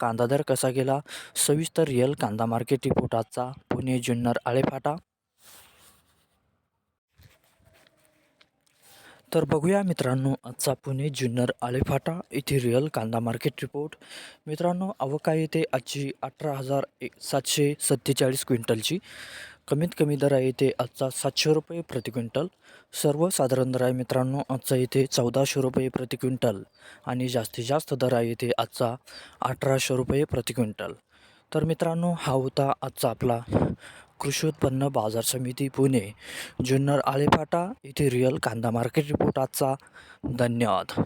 कांदा दर कसा गेला? सविस्तर रिअल कांदा मार्केट रिपोर्ट. आजचा पुणे जुन्नर आळेफाटा. तर बघूया मित्रांनो आजचा पुणे जुन्नर आळेफाटा. येथे रिअल कांदा मार्केट रिपोर्ट. मित्रांनो आवक येते आजची अठरा हजार एक सातशे सत्तेचाळीस क्विंटलची. कमीत कमी दर आहे इथे आजचा सातशे रुपये प्रति क्विंटल. सर्वसाधारण दर आहे मित्रांनो आजचा इथे चौदाशे रुपये प्रति क्विंटल आणि जास्तीत जास्त दर आहे इथे आजचा अठराशे रुपये प्रति क्विंटल. तर मित्रांनो हा होता आजचा आपला कृषी उत्पन्न बाजार समिती पुणे. जुन्नर आळेफाटा इथे रिअल कांदा मार्केट रिपोर्ट आजचा. धन्यवाद.